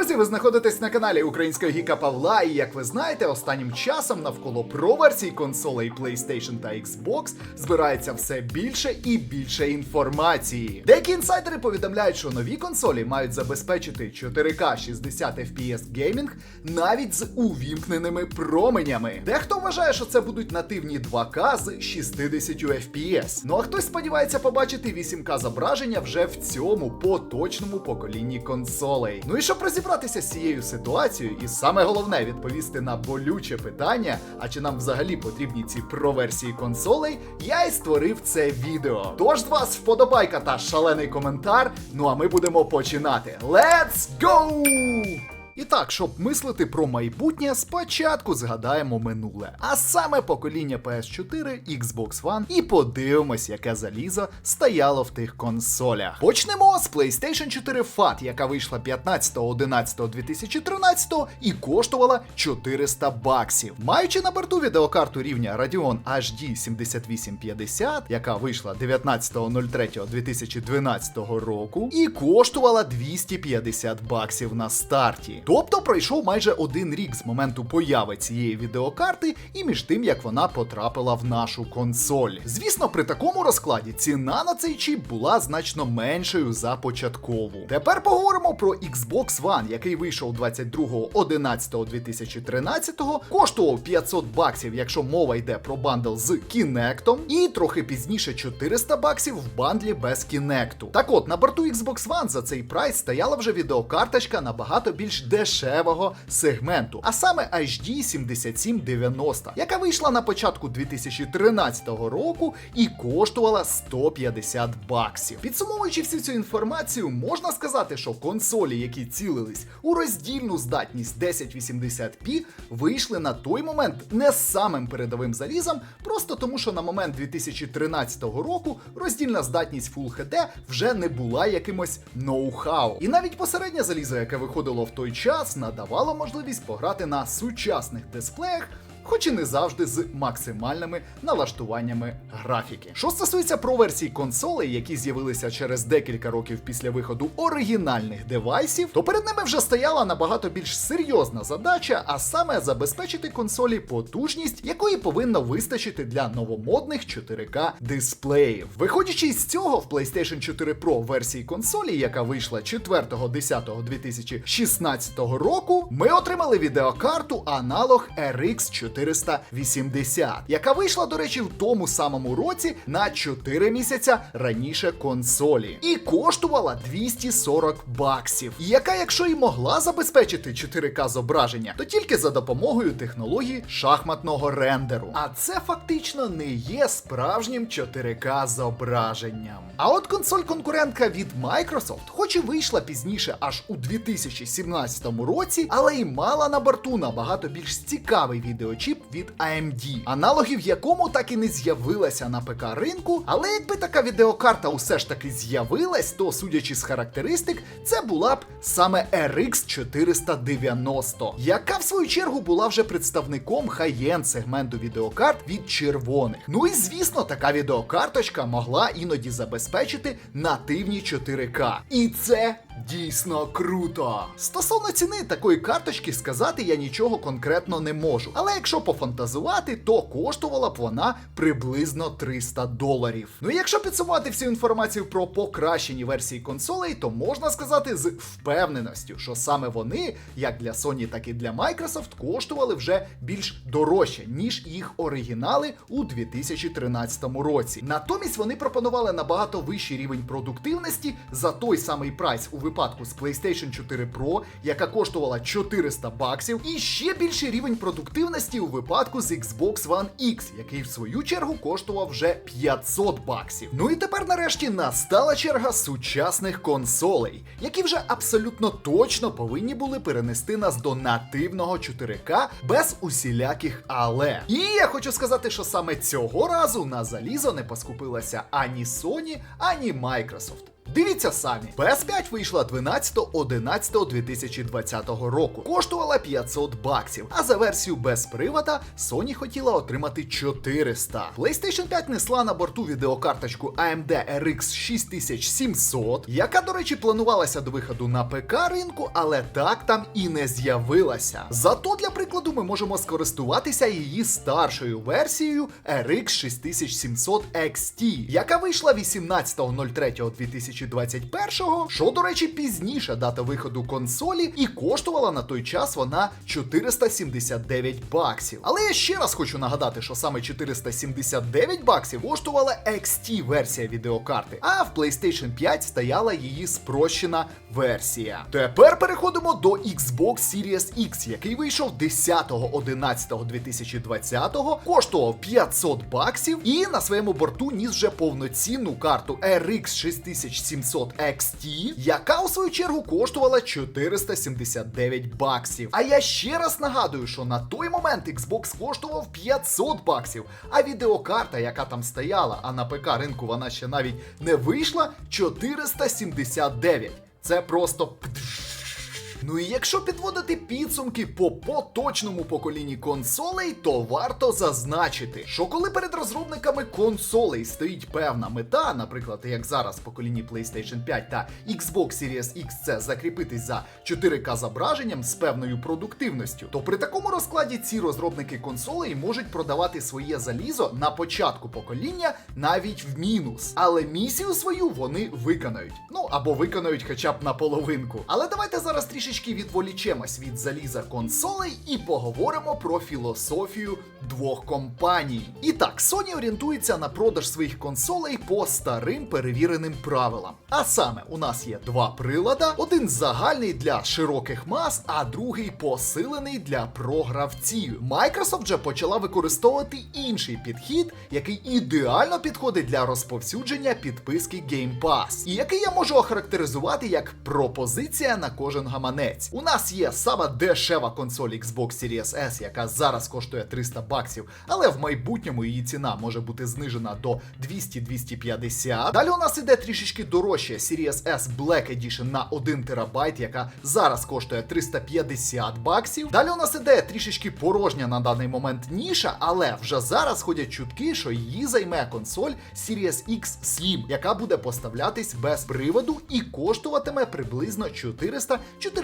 Друзі, ви знаходитесь на каналі Українського Гіка Павла, і як ви знаєте, останнім часом навколо про версій консолей PlayStation та Xbox збирається все більше і більше інформації. Деякі інсайдери повідомляють, що нові консолі мають забезпечити 4К 60 FPS геймінг навіть з увімкненими променями. Дехто вважає, що це будуть нативні 2К з 60 FPS. Ну а хтось сподівається побачити 8К зображення вже в цьому поточному поколінні консолей. Ну і щоб розібратися з цією ситуацією, і саме головне відповісти на болюче питання, а чи нам взагалі потрібні ці про-версії консолей, я й створив це відео. Тож вас вподобайка та шалений коментар. Ну а ми будемо починати. Let's go! І так, щоб мислити про майбутнє, спочатку згадаємо минуле, а саме покоління PS4, Xbox One, і подивимось, яке залізо стояло в тих консолях. Почнемо з PlayStation 4 FAT, яка вийшла 15.11.2013 і коштувала 400 баксів. Маючи на борту відеокарту рівня Radeon HD 7850, яка вийшла 19.03.2012 року, і коштувала 250 баксів на старті. Тобто пройшов майже один рік з моменту появи цієї відеокарти і між тим, як вона потрапила в нашу консоль. Звісно, при такому розкладі ціна на цей чіп була значно меншою за початкову. Тепер поговоримо про Xbox One, який вийшов 22.11.2013, коштував 500 баксів, якщо мова йде про бандл з Kinect, і трохи пізніше 400 баксів в бандлі без Kinect. Так от, на борту Xbox One за цей прайс стояла вже відеокарточка набагато більш дешевого сегменту, а саме HD 7790, яка вийшла на початку 2013 року і коштувала 150 баксів. Підсумовуючи всю цю інформацію, можна сказати, що консолі, які цілились у роздільну здатність 1080p, вийшли на той момент не самим передовим залізом, просто тому, що на момент 2013 року роздільна здатність Full HD вже не була якимось ноу-хау. І навіть посереднє залізо, яке виходило в той час, надавало можливість пограти на сучасних дисплеях. Хоч і не завжди з максимальними налаштуваннями графіки. Що стосується про версій консолей, які з'явилися через декілька років після виходу оригінальних девайсів, то перед ними вже стояла набагато більш серйозна задача, а саме забезпечити консолі потужність, якої повинно вистачити для новомодних 4К дисплеїв. Виходячи з цього, в PlayStation 4 Pro версії консолі, яка вийшла 4.10.2016 року, ми отримали відеокарту аналог RX 480, яка вийшла, до речі, в тому самому році на 4 місяця раніше консолі, і коштувала 240 баксів. Яка, якщо і могла забезпечити 4К зображення, то тільки за допомогою технології шахматного рендеру. А це фактично не є справжнім 4К зображенням. А от консоль-конкурентка від Microsoft, хоч і вийшла пізніше, аж у 2017 році, але й мала на борту набагато більш цікавий відеочіп від AMD, аналогів якому так і не з'явилася на ПК ринку. Але якби така відеокарта усе ж таки з'явилась, то судячи з характеристик, це була б саме RX 490, яка в свою чергу була вже представником хай-енд сегменту відеокарт від червоних. Ну і звісно, така відеокарточка могла іноді забезпечити нативні 4К. І це дійсно круто. Стосовно ціни такої карточки сказати я нічого конкретно не можу. Але якщо пофантазувати, то коштувала б вона приблизно 300 доларів. Ну і якщо підсумувати всю інформацію про покращені версії консолей, то можна сказати з впевненістю, що саме вони, як для Sony, так і для Microsoft, коштували вже більш дорожче, ніж їх оригінали у 2013 році. Натомість вони пропонували набагато вищий рівень продуктивності за той самий прайс у випадку з PlayStation 4 Pro, яка коштувала 400 баксів, і ще більший рівень продуктивності у випадку з Xbox One X, який в свою чергу коштував вже 500 баксів. Ну і тепер нарешті настала черга сучасних консолей, які вже абсолютно точно повинні були перенести нас до нативного 4К без усіляких але. І я хочу сказати, що саме цього разу на залізо не поскупилася ані Sony, ані Microsoft. Дивіться самі. PS5 вийшла 12.11.2020 року. Коштувала 500 баксів. А за версію без привода Sony хотіла отримати 400. PlayStation 5 несла на борту відеокарточку AMD RX 6700, яка, до речі, планувалася до виходу на ПК ринку, але так там і не з'явилася. Зато для прикладу ми можемо скористуватися її старшою версією RX 6700 XT, яка вийшла 18.03.2021, що, до речі, пізніша дата виходу консолі, і коштувала на той час вона 479 баксів. Але я ще раз хочу нагадати, що саме 479 баксів коштувала XT версія відеокарти, а в PlayStation 5 стояла її спрощена версія. Тепер переходимо до Xbox Series X, який вийшов 10.11.2020, коштував 500 баксів і на своєму борту ніс вже повноцінну карту RX 6700 XT, яка у свою чергу коштувала 479 баксів. А я ще раз нагадую, що на той момент Xbox коштував 500 баксів, а відеокарта, яка там стояла, а на ПК ринку вона ще навіть не вийшла, 479. Це просто. пдж. Ну і якщо підводити підсумки по поточному поколінні консолей, то варто зазначити, що коли перед розробниками консолей стоїть певна мета, наприклад, як зараз в поколінні PlayStation 5 та Xbox Series X це закріпитись за 4К зображенням з певною продуктивністю, то при такому розкладі ці розробники консолей можуть продавати своє залізо на початку покоління навіть в мінус. Але місію свою вони виконають. Ну або виконають хоча б наполовинку. Але давайте зараз трішечки відволічемось від заліза консолей і поговоримо про філософію двох компаній. І так, Sony орієнтується на продаж своїх консолей по старим перевіреним правилам. А саме, у нас є два прилада: один загальний для широких мас, а другий посилений для програвців. Microsoft вже почала використовувати інший підхід, який ідеально підходить для розповсюдження підписки Game Pass, і який я можу охарактеризувати як пропозиція на кожен гаманець. У нас є сама дешева консоль Xbox Series S, яка зараз коштує 300 баксів, але в майбутньому її ціна може бути знижена до 200-250. Далі у нас іде трішечки дорожче Series S Black Edition на 1 терабайт, яка зараз коштує 350 баксів. Далі у нас іде трішечки порожня на даний момент ніша, але вже зараз ходять чутки, що її займе консоль Series X Slim, яка буде поставлятись без приводу і коштуватиме приблизно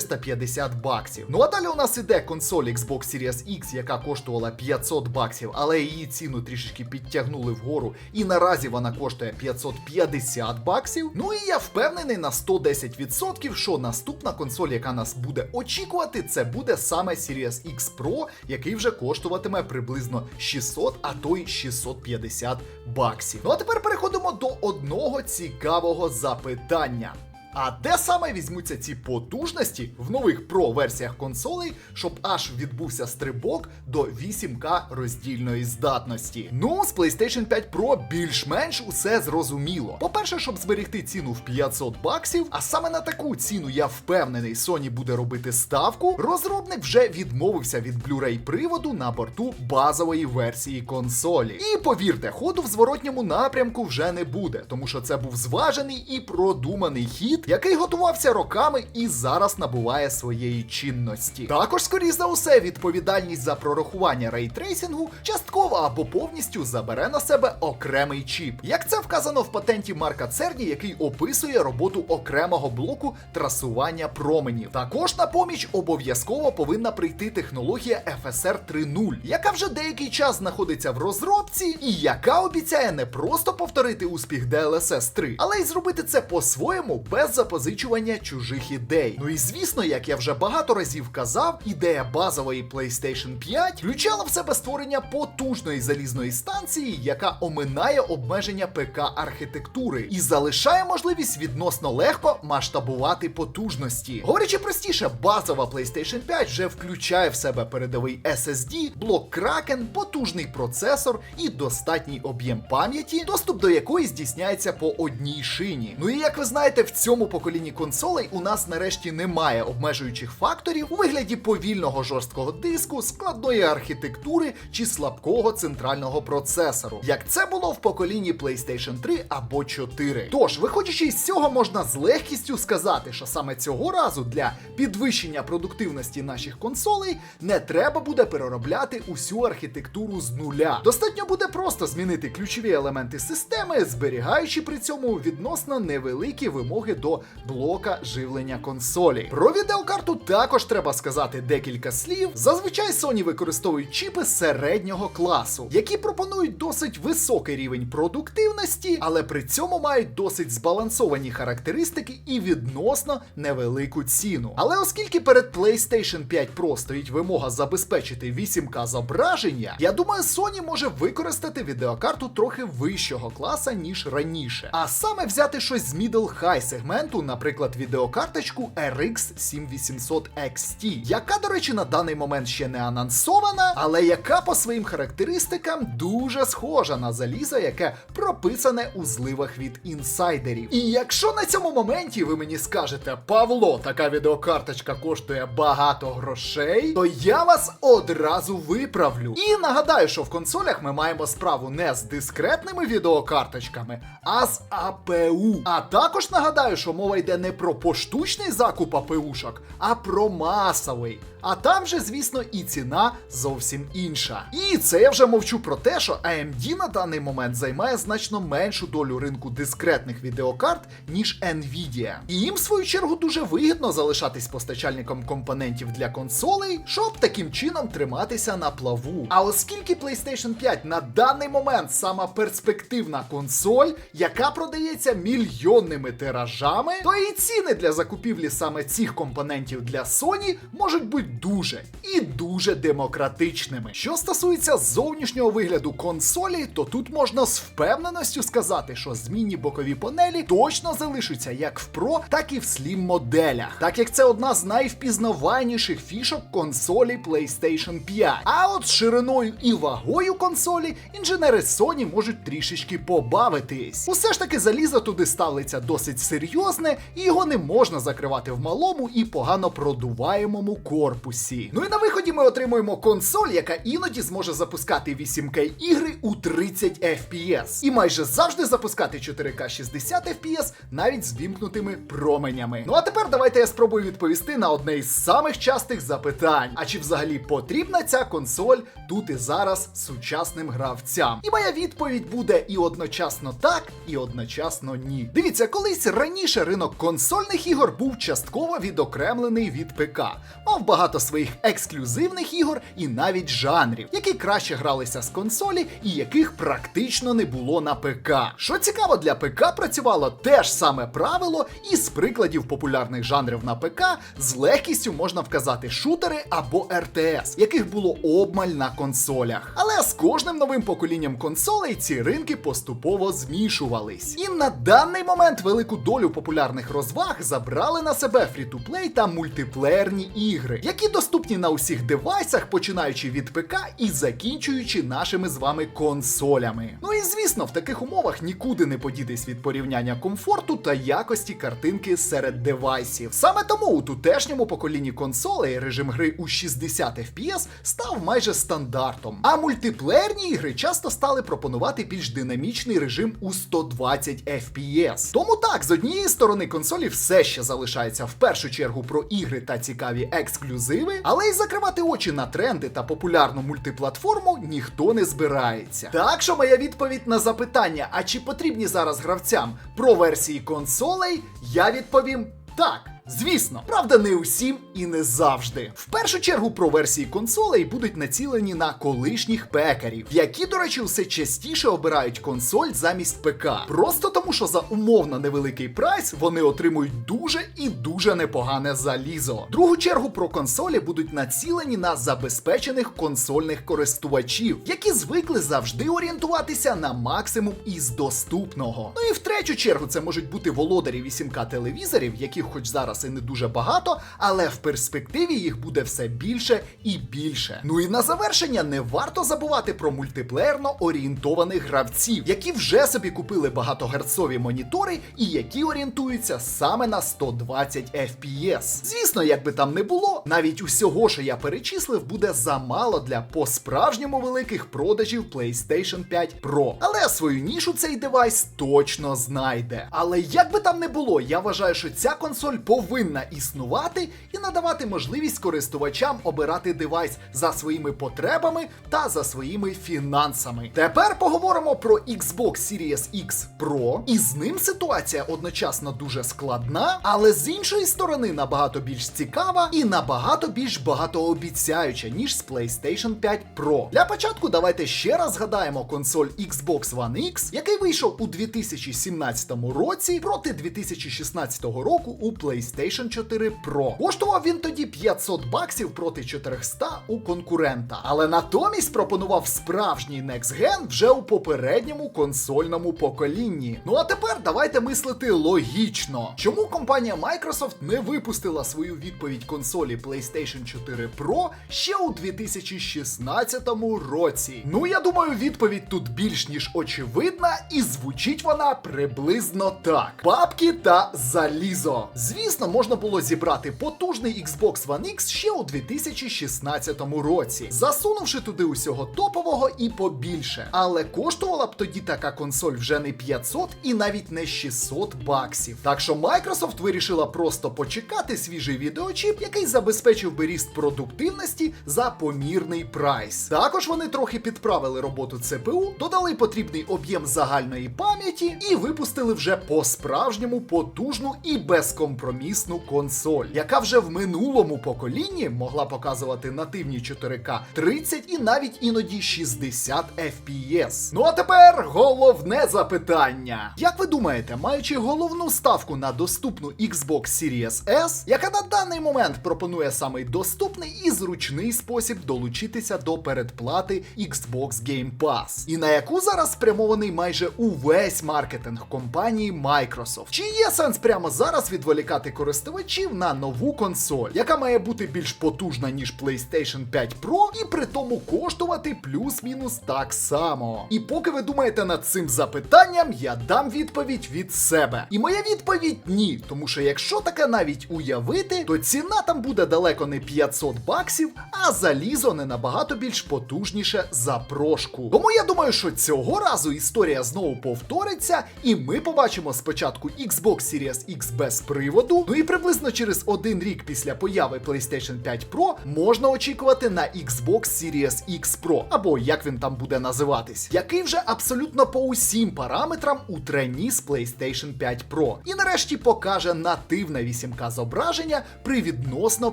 400-450 баксів. Ну а далі у нас іде консоль Xbox Series X, яка коштувала 500 баксів, але її ціну трішечки підтягнули вгору, і наразі вона коштує 550 баксів. Ну і я впевнений на 110%, що наступна консоль, яка нас буде очікувати, це буде саме Series X Pro, який вже коштуватиме приблизно 600, а то й 650 баксів. Ну а тепер переходимо до одного цікавого запитання. А де саме візьмуться ці потужності в нових Pro версіях консолей, щоб аж відбувся стрибок до 8К роздільної здатності? Ну, з PlayStation 5 Pro більш-менш усе зрозуміло. По-перше, щоб зберегти ціну в 500 баксів, а саме на таку ціну я впевнений, Sony буде робити ставку. Розробник вже відмовився від Blu-ray приводу на борту базової версії консолі. І повірте, ходу в зворотньому напрямку вже не буде, тому що це був зважений і продуманий хід який готувався роками і зараз набуває своєї чинності. Також, скоріш за усе, відповідальність за прорахування рейтрейсингу частково або повністю забере на себе окремий чіп. Як це вказано в патенті Марка Церні, який описує роботу окремого блоку трасування променів. Також на поміч обов'язково повинна прийти технологія FSR 3.0, яка вже деякий час знаходиться в розробці, і яка обіцяє не просто повторити успіх DLSS 3, але й зробити це по-своєму без запозичування чужих ідей. Ну і звісно, як я вже багато разів казав, ідея базової PlayStation 5 включала в себе створення потужної залізної станції, яка оминає обмеження ПК архітектури і залишає можливість відносно легко масштабувати потужності. Говорячи простіше, базова PlayStation 5 вже включає в себе передовий SSD, блок Kraken, потужний процесор і достатній об'єм пам'яті, доступ до якої здійсняється по одній шині. Ну і як ви знаєте, в цьому новому поколінні консолей у нас нарешті немає обмежуючих факторів у вигляді повільного жорсткого диску, складної архітектури чи слабкого центрального процесору, як це було в поколінні PlayStation 3 або 4. Тож, виходячи із цього, можна з легкістю сказати, що саме цього разу для підвищення продуктивності наших консолей не треба буде переробляти усю архітектуру з нуля. Достатньо буде просто змінити ключові елементи системи, зберігаючи при цьому відносно невеликі вимоги до блока живлення консолі. Про відеокарту також треба сказати декілька слів. Зазвичай Sony використовують чіпи середнього класу, які пропонують досить високий рівень продуктивності, але при цьому мають досить збалансовані характеристики і відносно невелику ціну. Але оскільки перед PlayStation 5 Pro стоїть вимога забезпечити 8К зображення, я думаю, Sony може використати відеокарту трохи вищого класа, ніж раніше. А саме взяти щось з middle high сегменту, наприклад, відеокарточку RX 7800 XT, яка, до речі, на даний момент ще не анонсована, але яка по своїм характеристикам дуже схожа на залізо, яке прописане у зливах від інсайдерів. І якщо на цьому моменті ви мені скажете, Павло, така відеокарточка коштує багато грошей, то я вас одразу виправлю. І нагадаю, що в консолях ми маємо справу не з дискретними відеокарточками, а з АПУ. А також нагадаю, що мова йде не про поштучний закуп АПУшок, а про масовий. А там же, звісно, і ціна зовсім інша. І це я вже мовчу про те, що AMD на даний момент займає значно меншу долю ринку дискретних відеокарт, ніж Nvidia. І їм, в свою чергу, дуже вигідно залишатись постачальником компонентів для консолей, щоб таким чином триматися на плаву. А оскільки PlayStation 5 на даний момент сама перспективна консоль, яка продається мільйонними тиражами, то і ціни для закупівлі саме цих компонентів для Sony можуть бути дуже і дуже демократичними. Що стосується зовнішнього вигляду консолі, то тут можна з впевненістю сказати, що змінні бокові панелі точно залишаться як в Pro, так і в Slim моделях, так як це одна з найвпізнаваніших фішок консолі PlayStation 5. А от з шириною і вагою консолі інженери Sony можуть трішечки побавитись. Усе ж таки залізо туди ставиться досить серйозне, і його не можна закривати в малому і погано продуваємому корпусі. Ну і на виході ми отримуємо консоль, яка іноді зможе запускати 8К ігри у 30 FPS. І майже завжди запускати 4К 60 FPS навіть з вімкнутими променями. Ну а тепер давайте я спробую відповісти на одне із самих частих запитань: а чи взагалі потрібна ця консоль тут і зараз сучасним гравцям? І моя відповідь буде і одночасно так, і одночасно ні. Дивіться, колись раніше ринок консольних ігор був частково відокремлений від ПК, мав багато своїх ексклюзивних ігор і навіть жанрів, які краще гралися з консолі і яких практично не було на ПК. Що цікаво, для ПК працювало те ж саме правило, і з прикладів популярних жанрів на ПК з легкістю можна вказати шутери або РТС, яких було обмаль на консолях. Але з кожним новим поколінням консолей ці ринки поступово змішувались. І на даний момент велику долю популярних розваг забрали на себе фрі-ту-плей та мультиплеєрні ігри, які доступні на усіх девайсах, починаючи від ПК і закінчуючи нашими з вами консолями. Ну і звісно, в таких умовах нікуди не подітись від порівняння комфорту та якості картинки серед девайсів. Саме тому у тутешньому поколінні консолей режим гри у 60 FPS став майже стандартом. А мультиплеєрні ігри часто стали пропонувати більш динамічний режим у 120 FPS. Тому так, з однієї сторони консолі все ще залишається в першу чергу про ігри та цікаві ексклюзиви, але й закривати очі на тренди та популярну мультиплатформу ніхто не збирається. Так що моя відповідь на запитання, а чи потрібні зараз гравцям про версії консолей, я відповім так. Звісно, правда, не усім і не завжди. В першу чергу про версії консолей будуть націлені на колишніх пекарів, які, до речі, все частіше обирають консоль замість ПК. Просто тому, що за умовно невеликий прайс вони отримують дуже і дуже непогане залізо. Другу чергу про консолі будуть націлені на забезпечених консольних користувачів, які звикли завжди орієнтуватися на максимум із доступного. Ну і в третю чергу це можуть бути володарі 8К телевізорів, яких хоч зараз зараз і не дуже багато, але в перспективі їх буде все більше і більше. Ну і на завершення не варто забувати про мультиплеєрно орієнтованих гравців, які вже собі купили багатогерцові монітори і які орієнтуються саме на 120 FPS. Звісно, як би там не було, навіть усього, що я перечислив, буде замало для по-справжньому великих продажів PlayStation 5 Pro. Але свою нішу цей девайс точно знайде. Але як би там не було, я вважаю, що ця консоль повинна існувати і надавати можливість користувачам обирати девайс за своїми потребами та за своїми фінансами. Тепер поговоримо про Xbox Series X Pro. І з ним ситуація одночасно дуже складна, але з іншої сторони набагато більш цікава і набагато більш багатообіцяюча, ніж з PlayStation 5 Pro. Для початку давайте ще раз згадаємо консоль Xbox One X, який вийшов у 2017 році проти 2016 року у PlayStation 4 Pro. Коштував він тоді 500 баксів проти 400 у конкурента, але натомість пропонував справжній Next Gen вже у попередньому консольному поколінні. Ну а тепер давайте мислити логічно. Чому компанія Microsoft не випустила свою відповідь консолі PlayStation 4 Pro ще у 2016 році? Ну я думаю, відповідь тут більш ніж очевидна, і звучить вона приблизно так: бабки та залізо. Звісно, можна було зібрати потужний Xbox One X ще у 2016 році, засунувши туди усього топового і побільше. Але коштувала б тоді така консоль вже не 500 і навіть не 600 баксів. Так що Microsoft вирішила просто почекати свіжий відеочіп, який забезпечив би ріст продуктивності за помірний прайс. Також вони трохи підправили роботу ЦПУ, додали потрібний об'єм загальної пам'яті і випустили вже по-справжньому потужну і безкомпромісну консоль, яка вже в минулому поколінні могла показувати нативні 4К 30 і навіть іноді 60 FPS. Ну а тепер головне запитання. Як ви думаєте, маючи головну ставку на доступну Xbox Series S, яка на даний момент пропонує самий доступний і зручний спосіб долучитися до передплати Xbox Game Pass, і на яку зараз спрямований майже увесь маркетинг компанії Microsoft. Чи є сенс прямо зараз відволікати користувачів на нову консоль, яка має бути більш потужна, ніж PlayStation 5 Pro, і при тому коштувати плюс-мінус так само? І поки ви думаєте над цим запитанням, я дам відповідь від себе. І моя відповідь ні, тому що якщо таке навіть уявити, то ціна там буде далеко не 500 баксів, а залізо не набагато більш потужніше за прошку. Тому я думаю, що цього разу історія знову повториться, і ми побачимо спочатку Xbox Series X без приводу. Ну і приблизно через один рік після появи PlayStation 5 Pro можна очікувати на Xbox Series X Pro, або як він там буде називатись, який вже абсолютно по усім параметрам у трені з PlayStation 5 Pro. І нарешті покаже нативне 8К зображення при відносно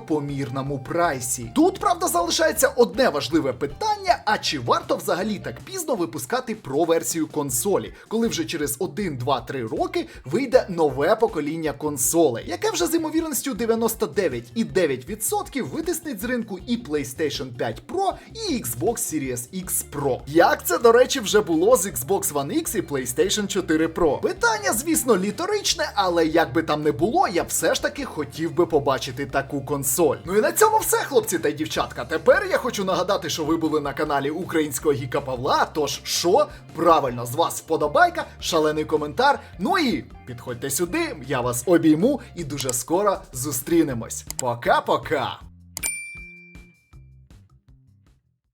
помірному прайсі. Тут, правда, залишається одне важливе питання: а чи варто взагалі так пізно випускати про версію консолі, коли вже через 1, 2, 3 роки вийде нове покоління консолей, яке вже з ймовірністю 99,9% витиснить з ринку і PlayStation 5 Pro, і Xbox Series X Pro. Як це, до речі, вже було з Xbox One X і PlayStation 4 Pro? Питання, звісно, літоричне, але як би там не було, я все ж таки хотів би побачити таку консоль. Ну і на цьому все, хлопці та дівчатка. Тепер я хочу нагадати, що ви були на каналі Українського Гіка Павла. Тож що? Правильно, з вас вподобайка, шалений коментар. Ну і підходьте сюди, я вас обійму і дуже скоро зустрінемось. Пока-пока!